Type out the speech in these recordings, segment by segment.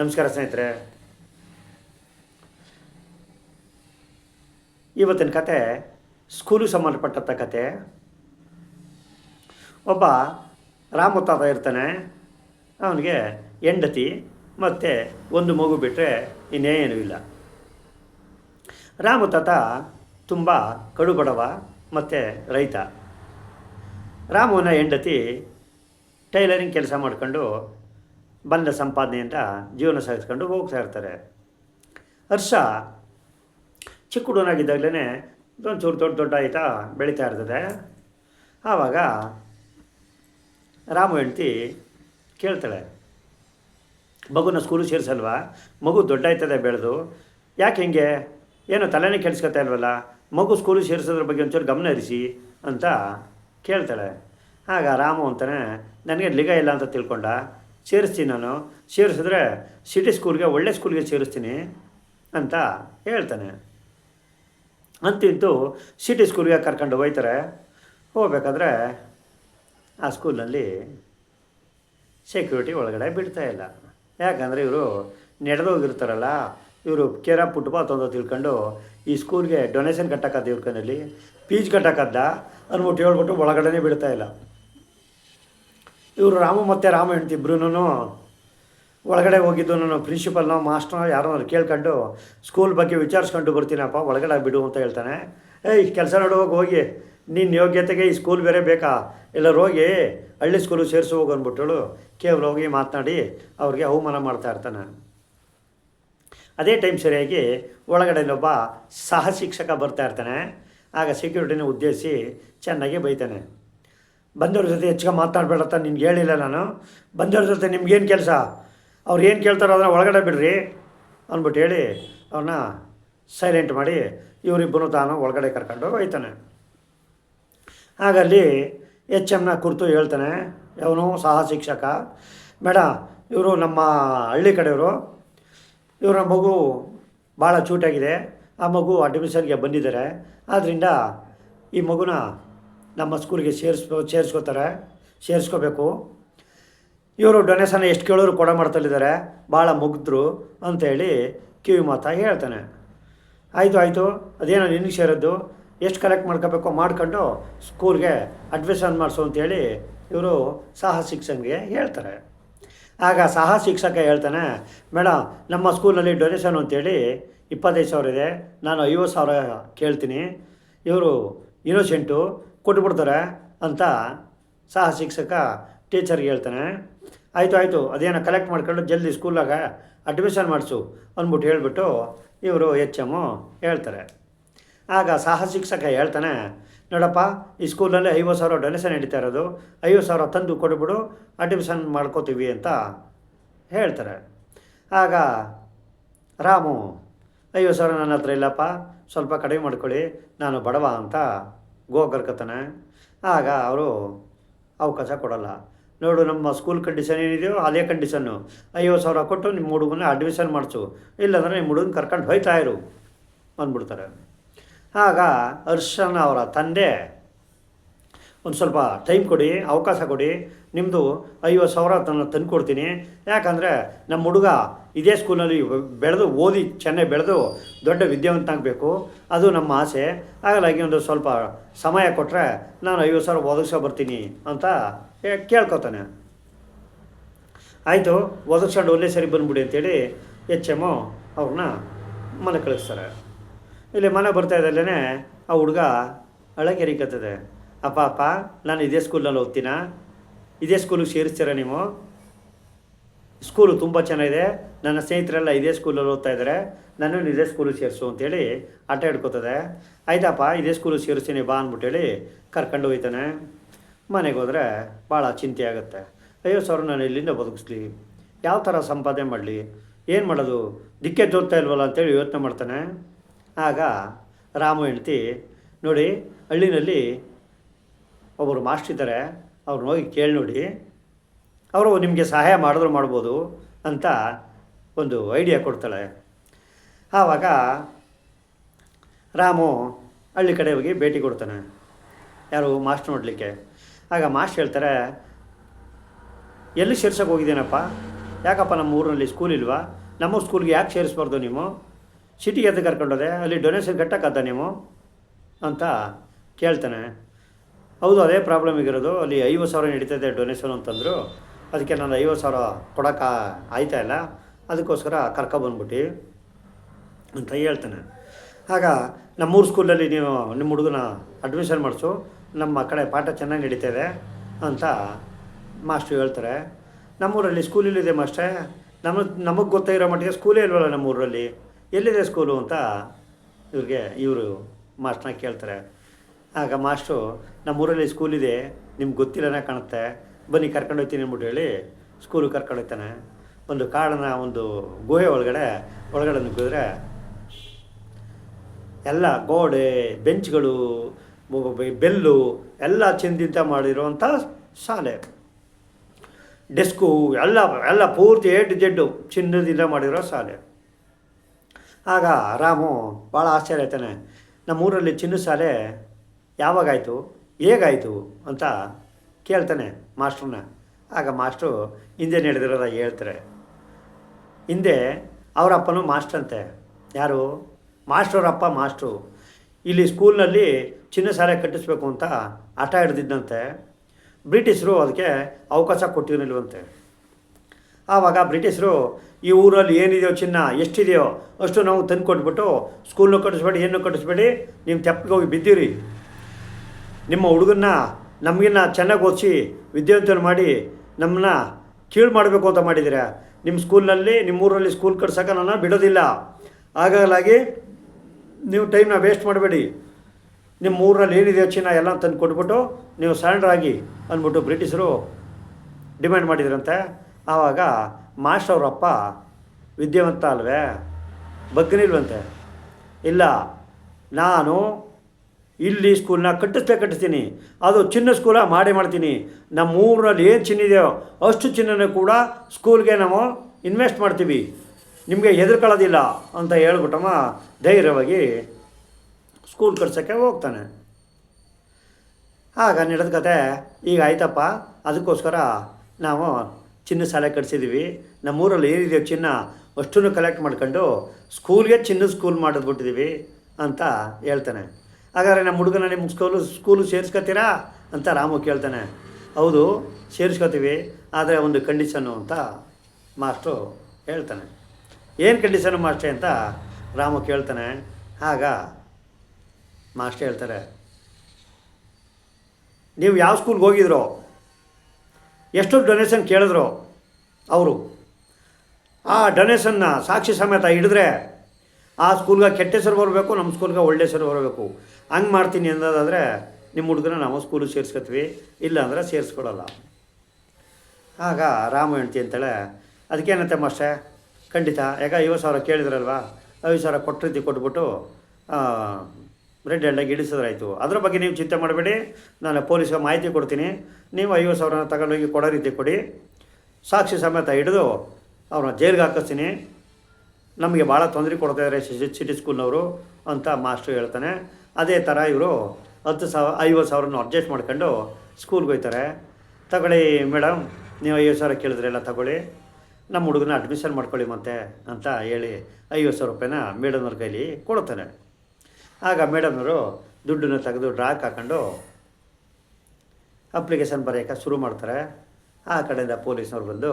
ನಮಸ್ಕಾರ ಸ್ನೇಹಿತರೆ. ಇವತ್ತಿನ ಕತೆ ಸ್ಕೂಲು ಸಂಬಂಧಪಟ್ಟಂಥ ಕತೆ. ಒಬ್ಬ ರಾಮತಾತ ಇರ್ತಾನೆ. ಅವನಿಗೆ ಹೆಂಡತಿ ಮತ್ತು ಒಂದು ಮಗು ಬಿಟ್ಟರೆ ಇನ್ನೇನೂ ಇಲ್ಲ. ರಾಮತಾತ ತುಂಬ ಕಡು ಬಡವ ಮತ್ತು ರೈತ. ರಾಮುವನ ಹೆಂಡತಿ ಟೈಲರಿಂಗ್ ಕೆಲಸ ಮಾಡ್ಕೊಂಡು ಬಂದ ಸಂಪಾದನೆಯಿಂದ ಜೀವನ ಸಾಗಿಸ್ಕೊಂಡು ಹೋಗ್ತಾ ಇರ್ತಾರೆ. ಹರ್ಷ ಚಿಕ್ಕ ಹುಡುಗನಾಗಿದ್ದಾಗಲೇ ಒಂಚೂರು ದೊಡ್ಡ ದೊಡ್ಡ ಆಯ್ತಾ ಬೆಳೀತಾ ಇರ್ತದೆ. ಆವಾಗ ರಾಮು ಹೆಂಡ್ತಿ ಕೇಳ್ತಾಳೆ, ಮಗುನ ಸ್ಕೂಲಿಗೆ ಸೇರಿಸಲ್ವಾ? ಮಗು ದೊಡ್ಡ ಆಯ್ತದೆ ಬೆಳೆದು, ಯಾಕೆ ಹೆಂಗೆ? ಏನೋ ತಲೆನೇ ಕೆಡಿಸ್ಕೊತಾ ಇಲ್ವಲ್ಲ? ಮಗು ಸ್ಕೂಲು ಸೇರಿಸೋದ್ರ ಬಗ್ಗೆ ಒಂಚೂರು ಗಮನ ಹರಿಸಿ ಅಂತ ಕೇಳ್ತಾಳೆ. ಆಗ ರಾಮು ಅಂತಾನೆ ನನಗೆ ಲಿಗ ಇಲ್ಲ ಅಂತ ತಿಳ್ಕೊಂಡ? ಸೇರಿಸ್ತೀನಿ ನಾನು. ಸೇರಿಸಿದ್ರೆ ಸಿಟಿ ಸ್ಕೂಲ್ಗೆ ಒಳ್ಳೆ ಸ್ಕೂಲ್ಗೆ ಸೇರಿಸ್ತೀನಿ ಅಂತ ಹೇಳ್ತಾನೆ. ಅಂತಿಂತೂ ಸಿಟಿ ಸ್ಕೂಲ್ಗೆ ಕರ್ಕೊಂಡು ಹೋಗ್ತಾರೆ ಹೋಗ್ಬೇಕಾದ್ರೆ ಆ ಸ್ಕೂಲಲ್ಲಿ ಸೆಕ್ಯೂರಿಟಿ ಒಳಗಡೆ ಬಿಡ್ತಾ ಇಲ್ಲ. ಯಾಕಂದರೆ ಇವರು ನಡೆದೋಗಿರ್ತಾರಲ್ಲ, ಇವರು ಕೇರ ಫುಟ್ಪಾತ್ ಅಂತ ತಿಳ್ಕೊಂಡು ಈ ಸ್ಕೂಲ್ಗೆ ಡೊನೇಷನ್ ಕಟ್ಟಕ್ಕದ್ದ ಇವ್ರ ಕೈಯಲ್ಲಿ ಫೀಸ್ ಕಟ್ಟಕ್ಕದ್ದ ಅಂದ್ಬಿಟ್ಟು ಹೇಳ್ಬಿಟ್ಟು ಒಳಗಡೆನೇ ಬಿಡ್ತಾ ಇಲ್ಲ. ಇವರು ರಾಮ ಮತ್ತು ರಾಮ ಹೆಂಡ್ತಿ ಇಬ್ರು ಒಳಗಡೆ ಹೋಗಿದ್ದು ನಾನು ಪ್ರಿನ್ಸಿಪಲ್ನ ಮಾಸ್ಟ್ರ ಯಾರೋ ಕೇಳ್ಕೊಂಡು ಸ್ಕೂಲ್ ಬಗ್ಗೆ ವಿಚಾರಿಸ್ಕೊಂಡು ಬರ್ತೀನಪ್ಪ, ಒಳಗಡೆ ಬಿಡು ಅಂತ ಹೇಳ್ತಾನೆ. ಏಯ್, ಕೆಲಸ ನೋಡುವಾಗ ಹೋಗಿ ನಿನ್ನ ಯೋಗ್ಯತೆಗೆ ಈ ಸ್ಕೂಲ್ ಬೇರೆ ಬೇಕಾ? ಎಲ್ಲರೂ ಹೋಗಿ ಹಳ್ಳಿ ಸ್ಕೂಲು ಸೇರಿಸು, ಹೋಗು ಅಂದ್ಬಿಟ್ಟು ಕೇವಲ ಹೋಗಿ ಮಾತನಾಡಿ ಅವ್ರಿಗೆ ಅವಮಾನ ಮಾಡ್ತಾ ಇರ್ತಾನೆ. ಅದೇ ಟೈಮ್ ಸರಿಯಾಗಿ ಒಳಗಡೆ ಒಬ್ಬ ಸಹ ಶಿಕ್ಷಕ ಬರ್ತಾ ಇರ್ತಾನೆ. ಆಗ ಸೆಕ್ಯೂರಿಟಿನ ಉದ್ದೇಶಿಸಿ ಚೆನ್ನಾಗಿ ಬೈತಾನೆ. ಬಂದವ್ರ ಜೊತೆ ಹೆಚ್ಚಿಗೆ ಮಾತಾಡಬೇಡತ್ತ ನಿನ್ಗೆ ಹೇಳಿಲ್ಲ ನಾನು. ಬಂದವ್ರ ಜೊತೆ ನಿಮ್ಗೇನು ಕೆಲಸ? ಅವ್ರು ಏನು ಕೇಳ್ತಾರೋ ಅದನ್ನು ಒಳಗಡೆ ಬಿಡ್ರಿ ಅಂದ್ಬಿಟ್ಟು ಹೇಳಿ ಅವ್ರನ್ನ ಸೈಲೆಂಟ್ ಮಾಡಿ ಇವರಿಬ್ಬರು ತಾನು ಒಳಗಡೆ ಕರ್ಕೊಂಡು ಹೋಗ್ತಾನೆ ಹಾಗಲ್ಲಿ ಎಚ್ ಎಮ್ನ ಕುರಿತು ಹೇಳ್ತಾನೆ ಅವನು ಸಹ ಶಿಕ್ಷಕ ಮೇಡ ಇವರು ನಮ್ಮ ಹಳ್ಳಿ ಕಡೆಯವರು, ಇವರ ಮಗು ಭಾಳ ಚೂಟಾಗಿದೆ ಆ ಮಗು ಅಡ್ಮಿಷನ್ಗೆ ಬಂದಿದ್ದಾರೆ ಆದ್ದರಿಂದ ಈ ಮಗುನ ನಮ್ಮ ಸ್ಕೂಲ್ಗೆ ಸೇರಿಸ್ಕೊ ಸೇರಿಸ್ಕೋತಾರೆ ಸೇರಿಸ್ಕೋಬೇಕು. ಇವರು ಡೊನೇಷನ್ ಎಷ್ಟು ಕೇಳೋರು ಕೊಡ ಮಾಡ್ತಲಿದ್ದಾರೆ ಭಾಳ ಮುಗ್ಧರು ಅಂಥೇಳಿ ಕಿವಿ ಮಾತ ಹೇಳ್ತಾನೆ. ಆಯಿತು ಆಯಿತು, ಅದೇನೋ ನಿನಗೆ ಸೇರಿದ್ದು, ಎಷ್ಟು ಕಲೆಕ್ಟ್ ಮಾಡ್ಕೋಬೇಕೋ ಮಾಡ್ಕೊಂಡು ಸ್ಕೂಲ್ಗೆ ಅಡ್ಮಿಷನ್ ಮಾಡಿಸು ಅಂತೇಳಿ ಇವರು ಸಹ ಶಿಕ್ಷಕಿಗೆ ಹೇಳ್ತಾರೆ. ಆಗ ಸಹ ಶಿಕ್ಷಕ ಹೇಳ್ತಾನೆ ಮೇಡಮ್ ನಮ್ಮ ಸ್ಕೂಲಲ್ಲಿ ಡೊನೇಷನ್ ಅಂತೇಳಿ ಇಪ್ಪತ್ತೈದು ಸಾವಿರ ಇದೆ, ನಾನು ಐವತ್ತು ಸಾವಿರ ಕೇಳ್ತೀನಿ. ಇವರು ಇನ್ನೋಸೆಂಟು ಕೊಟ್ಬಿಡ್ತಾರೆ ಅಂತ ಸಹ ಶಿಕ್ಷಕ ಟೀಚರ್ಗೆ ಹೇಳ್ತಾನೆ. ಆಯಿತು ಆಯಿತು, ಅದೇನೋ ಕಲೆಕ್ಟ್ ಮಾಡ್ಕೊಂಡು ಜಲ್ದಿ ಸ್ಕೂಲಾಗ ಅಡ್ಮಿಷನ್ ಮಾಡಿಸು ಅಂದ್ಬಿಟ್ಟು ಹೇಳಿಬಿಟ್ಟು ಇವರು ಎಚ್ ಎಮ್ಮು ಹೇಳ್ತಾರೆ. ಆಗ ಸಹ ಶಿಕ್ಷಕ ಹೇಳ್ತಾನೆ, ನೋಡಪ್ಪ, ಈ ಸ್ಕೂಲಲ್ಲಿ ಐವತ್ತು ಸಾವಿರ ಡೊನೇಷನ್ ನಡೀತಾ ಇರೋದು. ಐವತ್ತು ಸಾವಿರ ತಂದು ಕೊಟ್ಬಿಡು ಅಡ್ಮಿಷನ್ ಮಾಡ್ಕೋತೀವಿ ಅಂತ ಹೇಳ್ತಾರೆ. ಆಗ ರಾಮು, ಐವತ್ತು ಸಾವಿರ ನನ್ನ ಹತ್ರ ಇಲ್ಲಪ್ಪ, ಸ್ವಲ್ಪ ಕಡಿಮೆ ಮಾಡ್ಕೊಳ್ಳಿ, ನಾನು ಬಡವ ಅಂತ ಗೋಗರ್ಕತಾನೆ ಆಗ ಅವರು ಅವಕಾಶ ಕೊಡಲ್ಲ. ನೋಡು, ನಮ್ಮ ಸ್ಕೂಲ್ ಕಂಡೀಷನ್ ಏನಿದೆಯೋ ಅದೇ ಕಂಡೀಷನ್ನು ಐವತ್ತು ಸಾವಿರ ಕೊಟ್ಟು ನಿಮ್ಮ ಹುಡುಗನ ಅಡ್ಮಿಷನ್ ಮಾಡಿಸು. ಇಲ್ಲಾಂದರೆ ನಿಮ್ಮ ಹುಡುಗನ ಕರ್ಕೊಂಡು ಹೋಯ್ತಾ ಇರು ಅಂದ್ಬಿಡ್ತಾರೆ. ಆಗ ಹರ್ಷನ್ ಅವರ ತಂದೆ ಒಂದು ಸ್ವಲ್ಪ ಟೈಮ್ ಕೊಡಿ, ಅವಕಾಶ ಕೊಡಿ. ನಿಮ್ಮದು ಐವತ್ತು ಸಾವಿರ ತನ್ನ ತಂದು ಕೊಡ್ತೀನಿ ಯಾಕಂದರೆ ನಮ್ಮ ಹುಡುಗ ಇದೇ ಸ್ಕೂಲಲ್ಲಿ ಬೆಳೆದು ಓದಿ ಚೆನ್ನಾಗಿ ಬೆಳೆದು ದೊಡ್ಡ ವಿದ್ಯಾವಂತನಾಗಬೇಕು. ಅದು ನಮ್ಮ ಆಸೆ. ಹಾಗಾಗಿ ಒಂದು ಸ್ವಲ್ಪ ಸಮಯ ಕೊಟ್ಟರೆ ನಾನು ಐವತ್ತು ಸಾವಿರ ಒದಗಿಸೋ ಬರ್ತೀನಿ ಅಂತ ಕೇಳ್ಕೊತಾನೆ. ಆಯಿತು ಒದಗಿಸ್ಕೊಂಡು ಒಂದೇ ಸರಿ ಬಂದ್ಬಿಡಿ ಅಂತೇಳಿ ಎಚ್ ಎಮ್ಮು ಅವ್ರನ್ನ ಮನೆ ಕಳಿಸ್ತಾರೆ. ಇಲ್ಲಿ ಮನೆ ಬರ್ತಾ ಇದ್ದಲ್ಲೇ ಆ ಹುಡುಗ ಅಳಗೆರಿಕತ್ತದೆ ಅಪ್ಪ ಅಪ್ಪ, ನಾನು ಇದೇ ಸ್ಕೂಲಲ್ಲಿ ಓದ್ತೀನ? ಇದೇ ಸ್ಕೂಲಿಗೆ ಸೇರಿಸ್ತೀರಾ ನೀವು? ಸ್ಕೂಲು ತುಂಬ ಚೆನ್ನಾಗಿದೆ. ನನ್ನ ಸ್ನೇಹಿತರೆಲ್ಲ ಇದೇ ಸ್ಕೂಲಲ್ಲಿ ಓದ್ತಾ ಇದ್ದಾರೆ. ನನ್ನನ್ನು ಇದೇ ಸ್ಕೂಲಿಗೆ ಸೇರಿಸು ಅಂತೇಳಿ ಆಟ ಹಿಡ್ಕೋತದೆ. ಆಯ್ತಪ್ಪ, ಇದೇ ಸ್ಕೂಲಿಗೆ ಸೇರಿಸ್ತೀನಿ, ಬಾ ಅಂದ್ಬಿಟ್ಟೇಳಿ ಕರ್ಕೊಂಡು ಹೋಗ್ತಾನೆ ಮನೆಗೆ ಹೋದರೆ ಭಾಳ ಚಿಂತೆ ಆಗುತ್ತೆ. ಅಯ್ಯೋ ಸರ್, ನಾನು ಇಲ್ಲಿಂದ ಬದುಕಿಸ್ಲಿ. ಯಾವ ಥರ ಸಂಪಾದನೆ ಮಾಡಲಿ? ಏನು ಮಾಡೋದು? ದಿಕ್ಕೆ ತೋರ್ತಾ ಇಲ್ವಲ್ಲ ಅಂತೇಳಿ ಯೋಚನೆ ಮಾಡ್ತಾನೆ. ಆಗ ರಾಮು ಹೇಳ್ತಿ ನೋಡಿ, ಹಳ್ಳಿನಲ್ಲಿ ಒಬ್ಬರು ಮಾಸ್ಟ್ರ್ ಇದ್ದಾರೆ. ಅವ್ರನ್ನ ಹೋಗಿ ಕೇಳಿ ನೋಡಿ. ಅವರು ನಿಮಗೆ ಸಹಾಯ ಮಾಡಿದ್ರು ಮಾಡ್ಬೋದು ಅಂತ ಒಂದು ಐಡಿಯಾ ಕೊಡ್ತಾಳೆ. ಆವಾಗ ರಾಮು ಹಳ್ಳಿ ಕಡೆ ಹೋಗಿ ಭೇಟಿ ಕೊಡ್ತಾನೆ. ಯಾರು ಮಾಸ್ಟ್ ನೋಡಲಿಕ್ಕೆ. ಆಗ ಮಾಸ್ಟ್ ಹೇಳ್ತಾರೆ, ಎಲ್ಲಿ ಸೇರ್ಸೋಕೆ ಹೋಗಿದ್ದೀನಪ್ಪ? ಯಾಕಪ್ಪ ನಮ್ಮ ಊರಿನಲ್ಲಿ ಸ್ಕೂಲ್ ಇಲ್ವಾ? ನಮ್ಮ ಸ್ಕೂಲ್ಗೆ ಯಾಕೆ ಸೇರಿಸ್ಬಾರ್ದು ನೀವು? ಸಿಟಿಗೆ ಎದ್ದು ಕರ್ಕೊಂಡೋದೆ? ಅಲ್ಲಿ ಡೊನೇಷನ್ ಕಟ್ಟಕ್ಕದ್ದ ನೀವು? ಅಂತ ಕೇಳ್ತಾನೆ. ಹೌದು, ಅದೇ ಪ್ರಾಬ್ಲಮ್ ಇರೋದು. ಅಲ್ಲಿ ಐವತ್ತು ಸಾವಿರ ನಡೀತದೆ ಡೊನೇಷನ್ ಅಂತಂದರು. ಅದಕ್ಕೆ ನಾನು ಐವತ್ತು ಸಾವಿರ ಕೊಡೋಕೆ ಆಯ್ತಾ ಇಲ್ಲ, ಅದಕ್ಕೋಸ್ಕರ ಕರ್ಕೊಬಂದ್ಬಿಟ್ಟು ಅಂತ ಹೇಳ್ತಾನೆ. ಆಗ ನಮ್ಮೂರು ಸ್ಕೂಲಲ್ಲಿ ನೀವು ನಿಮ್ಮ ಹುಡುಗನ ಅಡ್ಮಿಷನ್ ಮಾಡಿಸು, ನಮ್ಮ ಕಡೆ ಪಾಠ ಚೆನ್ನಾಗಿ ನಡೀತಾಯಿದೆ ಅಂತ ಮಾಸ್ಟ್ರು ಹೇಳ್ತಾರೆ. ನಮ್ಮೂರಲ್ಲಿ ಸ್ಕೂಲ್ ಮಾಸ್ಟ್ರೆ ನಮ್ಮ ನಮಗೆ ಗೊತ್ತಾಗಿರೋ ಮಟ್ಟಿಗೆ ಸ್ಕೂಲೇ ಇಲ್ವಲ್ಲ ನಮ್ಮೂರಲ್ಲಿ? ಎಲ್ಲಿದೆ ಸ್ಕೂಲು ಅಂತ ಇವ್ರಿಗೆ, ಇವರು ಮಾಸ್ಟ್ರನ್ನ ಕೇಳ್ತಾರೆ. ಆಗ ಮಾಸ್ಟ್ರು, ನಮ್ಮೂರಲ್ಲಿ ಸ್ಕೂಲಿದೆ ನಿಮ್ಗೆ ಗೊತ್ತಿಲ್ಲನೇ ಕಾಣುತ್ತೆ ಬನ್ನಿ ಕರ್ಕೊಂಡು ಹೋಗ್ತೀನಿ ಅಂದ್ಬಿಟ್ಟು ಹೇಳಿ ಸ್ಕೂಲಿಗೆ ಕರ್ಕೊಂಡು ಹೋಗ್ತಾನೆ. ಒಂದು ಕಾಡನ್ನ ಒಂದು ಗುಹೆ ಒಳಗಡೆ ಒಳಗಡೆ ನುಗ್ಗಿದ್ರೆ ಎಲ್ಲ ಗೋಡೆ, ಬೆಂಚ್ಗಳು ಬೆಲ್ಲು ಎಲ್ಲ ಚಿಂತಿಂತ ಮಾಡಿರುವಂಥ ಶಾಲೆ. ಡೆಸ್ಕು, ಎಲ್ಲ ಎಲ್ಲ ಪೂರ್ತಿ ಏ ಟು ಜೆಡ್ಡು ಚಿನ್ನದಿಂದ ಮಾಡಿರೋ ಶಾಲೆ. ಆಗ ರಾಮು ಭಾಳ ಆಶ್ಚರ್ಯ ಆಯ್ತಾನೆ, ನಮ್ಮೂರಲ್ಲಿ ಚಿನ್ನ ಶಾಲೆ ಯಾವಾಗಾಯಿತು? ಹೇಗಾಯಿತು? ಅಂತ ಕೇಳ್ತಾನೆ ಮಾಸ್ಟ್ರನ್ನ ಆಗ ಮಾಸ್ಟ್ರು ಹಿಂದೆ ನಡೆದಿರೋದ ಹೇಳ್ತಾರೆ. ಹಿಂದೆ ಅವರ ಅಪ್ಪನೂ ಮಾಸ್ಟ್ರ್ ಅಂತೆ ಯಾರು? ಮಾಸ್ಟ್ರವರಪ್ಪ ಮಾಸ್ಟ್ರು ಇಲ್ಲಿ ಸ್ಕೂಲ್ನಲ್ಲಿ ಚಿನ್ನ ಸಾರೆ ಕಟ್ಟಿಸ್ಬೇಕು ಅಂತ ಹಠ ಹಿಡ್ದಿದ್ದಂತೆ. ಬ್ರಿಟಿಷರು ಅದಕ್ಕೆ ಅವಕಾಶ ಕೊಟ್ಟಿರಲಿಲ್ವಂತೆ. ಆವಾಗ ಬ್ರಿಟಿಷರು, ಈ ಊರಲ್ಲಿ ಏನಿದೆಯೋ ಚಿನ್ನ, ಎಷ್ಟಿದೆಯೋ ಅಷ್ಟು ನಾವು ತಂದು ಕೊಟ್ಬಿಟ್ಟು ಸ್ಕೂಲ್ನೂ ಕಟ್ಟಿಸ್ಬೇಡಿ ಏನು ಕಟ್ಟಿಸ್ಬೇಡಿ, ನೀವು ತೆಪ್ಪಗೆ ಹೋಗಿ ಬಿದ್ದೀರಿ. ನಿಮ್ಮ ಹುಡುಗನ್ನ ನಮಗಿನ್ನ ಚೆನ್ನಾಗಿ ಓದಿಸಿ ವಿದ್ಯಾವಂತರು ಮಾಡಿ ನಮ್ಮನ್ನ ಕೀಳು ಮಾಡಬೇಕು ಅಂತ ಮಾಡಿದ್ದೀರಾ ನಿಮ್ಮ ಸ್ಕೂಲ್ನಲ್ಲಿ ನಿಮ್ಮ ಊರಲ್ಲಿ ಸ್ಕೂಲ್ ಕಟ್ಸೋಕೆ ನನ್ನ ಬಿಡೋದಿಲ್ಲ. ಹಾಗಾಗಿ ನೀವು ಟೈಮ್ನ ವೇಸ್ಟ್ ಮಾಡಬೇಡಿ. ನಿಮ್ಮ ಊರಲ್ಲಿ ಏನಿದೆ ಚಿನ್ನ ಎಲ್ಲ ತಂದು ಕೊಟ್ಬಿಟ್ಟು ನೀವು ಸರೆಂಡರ್ ಆಗಿ ಅಂದ್ಬಿಟ್ಟು ಬ್ರಿಟಿಷರು ಡಿಮ್ಯಾಂಡ್ ಮಾಡಿದ್ರಂತೆ. ಆವಾಗ ಮಾಸ್ಟರ್ ಅವರಪ್ಪ ವಿದ್ಯಾವಂತ ಅಲ್ವೇ? ಬಗ್ಗನಿಲ್ವಂತೆ. ಇಲ್ಲ, ನಾನು ಇಲ್ಲಿ ಸ್ಕೂಲ್ನ ಕಟ್ಟಿಸ್ಲೇ ಕಟ್ಟಿಸ್ತೀನಿ. ಅದು ಚಿನ್ನ ಸ್ಕೂಲ ಮಾಡಿ ಮಾಡ್ತೀನಿ. ನಮ್ಮ ಊರಿನಲ್ಲಿ ಏನು ಚಿನ್ನ ಇದೆಯೋ ಅಷ್ಟು ಚಿನ್ನನೂ ಕೂಡ ಸ್ಕೂಲ್ಗೆ ನಾವು ಇನ್ವೆಸ್ಟ್ ಮಾಡ್ತೀವಿ. ನಿಮಗೆ ಹೆದರ್ಕೊಳ್ಳೋದಿಲ್ಲ ಅಂತ ಹೇಳ್ಬಿಟ್ಟಮ್ಮ, ಧೈರ್ಯವಾಗಿ ಸ್ಕೂಲ್ ಕಟ್ಸೋಕ್ಕೆ ಹೋಗ್ತಾನೆ. ಆಗ ನಡೆದ ಕತೆ ಈಗ ಆಯ್ತಪ್ಪ. ಅದಕ್ಕೋಸ್ಕರ ನಾವು ಚಿನ್ನ ಸಾಲ ಕಟ್ಸಿದ್ದೀವಿ ನಮ್ಮೂರಲ್ಲಿ ಏನಿದೆಯೋ ಚಿನ್ನ ಅಷ್ಟನ್ನು ಕಲೆಕ್ಟ್ ಮಾಡ್ಕೊಂಡು ಸ್ಕೂಲ್ಗೆ ಚಿನ್ನದ ಸ್ಕೂಲ್ ಮಾಡಿದ್ಬಿಟ್ಟಿದ್ದೀವಿ ಅಂತ ಹೇಳ್ತಾನೆ. ಹಾಗಾದ್ರೆ ನಮ್ಮ ಹುಡುಗನ ನಿಮ್ಮ ಸ್ಕೂಲು ಸ್ಕೂಲು ಸೇರಿಸ್ಕೊತೀರಾ ಅಂತ ರಾಮು ಕೇಳ್ತಾನೆ. ಹೌದು, ಸೇರಿಸ್ಕೊತೀವಿ, ಆದರೆ ಒಂದು ಕಂಡೀಷನ್ನು ಅಂತ ಮಾಸ್ಟ್ರು ಹೇಳ್ತಾನೆ. ಏನು ಕಂಡೀಷನು ಮಾಸ್ಟ್ರೆ ಅಂತ ರಾಮು ಕೇಳ್ತಾನೆ. ಆಗ ಮಾಸ್ಟ್ರು ಹೇಳ್ತಾರೆ, ನೀವು ಯಾವ ಸ್ಕೂಲ್ಗೆ ಹೋಗಿದ್ರೋ ಎಷ್ಟು ಡೊನೇಷನ್ ಕೇಳಿದ್ರು ಅವರು, ಆ ಡೊನೇಷನ್ನ ಸಾಕ್ಷಿ ಸಮೇತ ಹಿಡಿದ್ರೆ ಆ ಸ್ಕೂಲ್ಗೆ ಕೆಟ್ಟ ಹೆಸರು ಬರಬೇಕು, ನಮ್ಮ ಸ್ಕೂಲ್ಗೆ ಒಳ್ಳೆ ಹೆಸರು ಬರಬೇಕು. ಹಂಗೆ ಮಾಡ್ತೀನಿ ಅನ್ನೋದಾದರೆ ನಿಮ್ಮ ಹುಡುಗನ ನಾವು ಸ್ಕೂಲಿಗೆ ಸೇರಿಸ್ಕೊತೀವಿ, ಇಲ್ಲ ಅಂದರೆ ಸೇರಿಸ್ಕೊಡಲ್ಲ ಆಗ ರಾಮ ಹೆಂಡ್ತಿ ಅಂತೇಳೆ ಅದಕ್ಕೇನಂತೆ ಮಾಸ್ಟ್ರೆ? ಖಂಡಿತ. ಯಾಕೆ ಐವತ್ತು ಸಾವಿರ ಕೇಳಿದ್ರಲ್ವಾ? ಐವತ್ತು ಸಾವಿರ ಕೊಟ್ಟಿರ್ತಿ ರೀತಿ ಕೊಟ್ಬಿಟ್ಟು ರೆಡ್ ಹ್ಯಾಂಡಾಗಿ ಇಳಿಸಿದ್ರಾಯ್ತು ಅದ್ರ ಬಗ್ಗೆ ನೀವು ಚಿಂತೆ ಮಾಡಬೇಡಿ, ನಾನು ಪೊಲೀಸ್ಗೆ ಮಾಹಿತಿ ಕೊಡ್ತೀನಿ. ನೀವು ಐವತ್ತು ಸಾವಿರನ ತಗೊಂಡೋಗಿ ಕೊಡೋ ರೀತಿ ಕೊಡಿ. ಸಾಕ್ಷಿ ಸಮೇತ ಹಿಡಿದು ಅವ್ರನ್ನ ಜೈಲಿಗೆ ಹಾಕಿಸ್ತೀನಿ. ನಮಗೆ ಭಾಳ ತೊಂದರೆ ಕೊಡ್ತಾಯಿದ್ದಾರೆ ಸಿಟಿ ಸ್ಕೂಲ್ನವರು ಅಂತ ಮಾಸ್ಟ್ರು ಹೇಳ್ತಾನೆ. ಅದೇ ಥರ ಇವರು ಹತ್ತು ಸಾವಿರ, ಐವತ್ತು ಸಾವಿರನ ಅಡ್ಜಸ್ಟ್ ಮಾಡ್ಕೊಂಡು ಸ್ಕೂಲ್ಗೆ ಹೋಗ್ತಾರೆ ತಗೊಳ್ಳಿ ಮೇಡಮ್ ನೀವು ಐವತ್ತು ಸಾವಿರ ಕೇಳಿದ್ರೆಲ್ಲ ತಗೊಳ್ಳಿ. ನಮ್ಮ ಹುಡುಗನ ಅಡ್ಮಿಷನ್ ಮಾಡ್ಕೊಳ್ಳಿ ಮತ್ತೆ ಅಂತ ಹೇಳಿ ಐವತ್ತು ಸಾವಿರ ರೂಪಾಯಿನ ಮೇಡಮ್ನವ್ರ ಕೈಲಿ ಕೊಡ್ತಾನೆ ಆಗ ಮೇಡಮ್ನವರು ದುಡ್ಡನ್ನು ತೆಗೆದು ಡ್ರಾಕ್ ಹಾಕೊಂಡು ಅಪ್ಲಿಕೇಶನ್ ಬರೆಯೋಕೆ ಶುರು ಮಾಡ್ತಾರೆ. ಆ ಕಡೆಯಿಂದ ಪೊಲೀಸ್ನವ್ರು ಬಂದು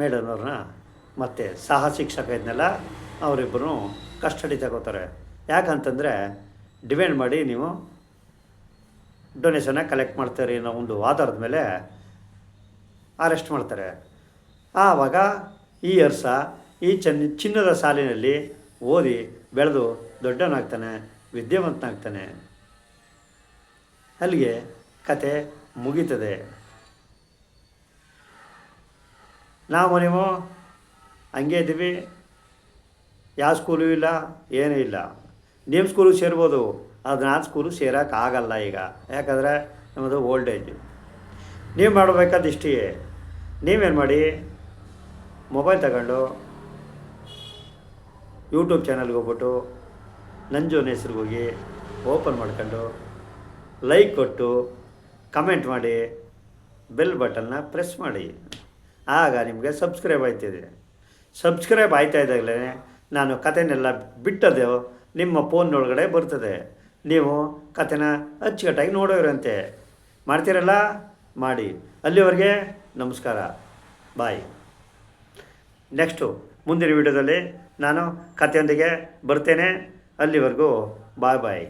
ಮೇಡಮ್ನವ್ರನ್ನ ಮತ್ತು ಸಹ ಶಿಕ್ಷಕ ಇದನ್ನೆಲ್ಲ ಅವರಿಬ್ಬರು ಕಸ್ಟಡಿ ತಗೋತಾರೆ. ಯಾಕಂತಂದರೆ ಡಿಮ್ಯಾಂಡ್ ಮಾಡಿ ನೀವು ಡೊನೇಷನ್ನ ಕಲೆಕ್ಟ್ ಮಾಡ್ತಾರೆ ಅನ್ನೋ ಒಂದು ಆಧಾರದ ಮೇಲೆ ಅರೆಸ್ಟ್ ಮಾಡ್ತಾರೆ. ಆವಾಗ ಈ ಅರ್ಸ, ಈ ಚೆನ್ನ ಚಿನ್ನದ ಸಾಲಿನಲ್ಲಿ ಓದಿ ಬೆಳೆದು ದೊಡ್ಡವನಾಗ್ತಾನೆ ವಿದ್ಯಾವಂತನಾಗ್ತಾನೆ. ಅಲ್ಲಿಗೆ ಕತೆ ಮುಗೀತದೆ. ನಾವು ನೀವು ಹಂಗೆ ಇದ್ದೀವಿ, ಯಾವ ಸ್ಕೂಲು ಇಲ್ಲ, ಏನೂ ಇಲ್ಲ. ನಿಮ್ಮ ಸ್ಕೂಲಿಗೆ ಸೇರ್ಬೋದು. ಆದರೆ ನಾನು ಸ್ಕೂಲು ಸೇರೋಕ್ಕಾಗಲ್ಲ ಈಗ. ಯಾಕಂದರೆ ನಮ್ಮದು ಓಲ್ಡ್ ಏಜ್ ನೀವು ಮಾಡಬೇಕಾದ ಇಷ್ಟೇ ನೀವೇನು ಮಾಡಿ? ಮೊಬೈಲ್ ತಗೊಂಡು ಯೂಟ್ಯೂಬ್ ಚಾನಲ್ಗೆ ಹೋಗ್ಬಿಟ್ಟು ನಂಜೋನ ಹೆಸ್ರಿಗೆ ಹೋಗಿ ಓಪನ್ ಮಾಡ್ಕೊಂಡು ಲೈಕ್ ಕೊಟ್ಟು ಕಮೆಂಟ್ ಮಾಡಿ ಬೆಲ್ ಬಟನ್ನ ಪ್ರೆಸ್ ಮಾಡಿ. ಆಗ ನಿಮಗೆ ಸಬ್ಸ್ಕ್ರೈಬ್ ಆಯ್ತಿದೆ. ಸಬ್ಸ್ಕ್ರೈಬ್ ಆಯ್ತಾ ಇದ್ದಾಗಲೇ ನಾನು ಕಥೆನೆಲ್ಲ ಬಿಟ್ಟದ್ದು ನಿಮ್ಮ ಫೋನ್ನೊಳಗಡೆ ಬರ್ತದೆ ನೀವು ಕಥೆನ ಅಚ್ಚುಕಟ್ಟಾಗಿ ನೋಡೋರಂತೆ. ಮಾಡ್ತೀರಲ್ಲ? ಮಾಡಿ. ಅಲ್ಲಿವರೆಗೆ ನಮಸ್ಕಾರ. ಬಾಯ್. ನೆಕ್ಸ್ಟು, ಮುಂದಿನ ವಿಡಿಯೋದಲ್ಲಿ ನಾನು ಕತೆಯೊಂದಿಗೆ ಬರ್ತೇನೆ. ಅಲ್ಲಿವರೆಗೂ ಬಾಯ್ ಬಾಯ್.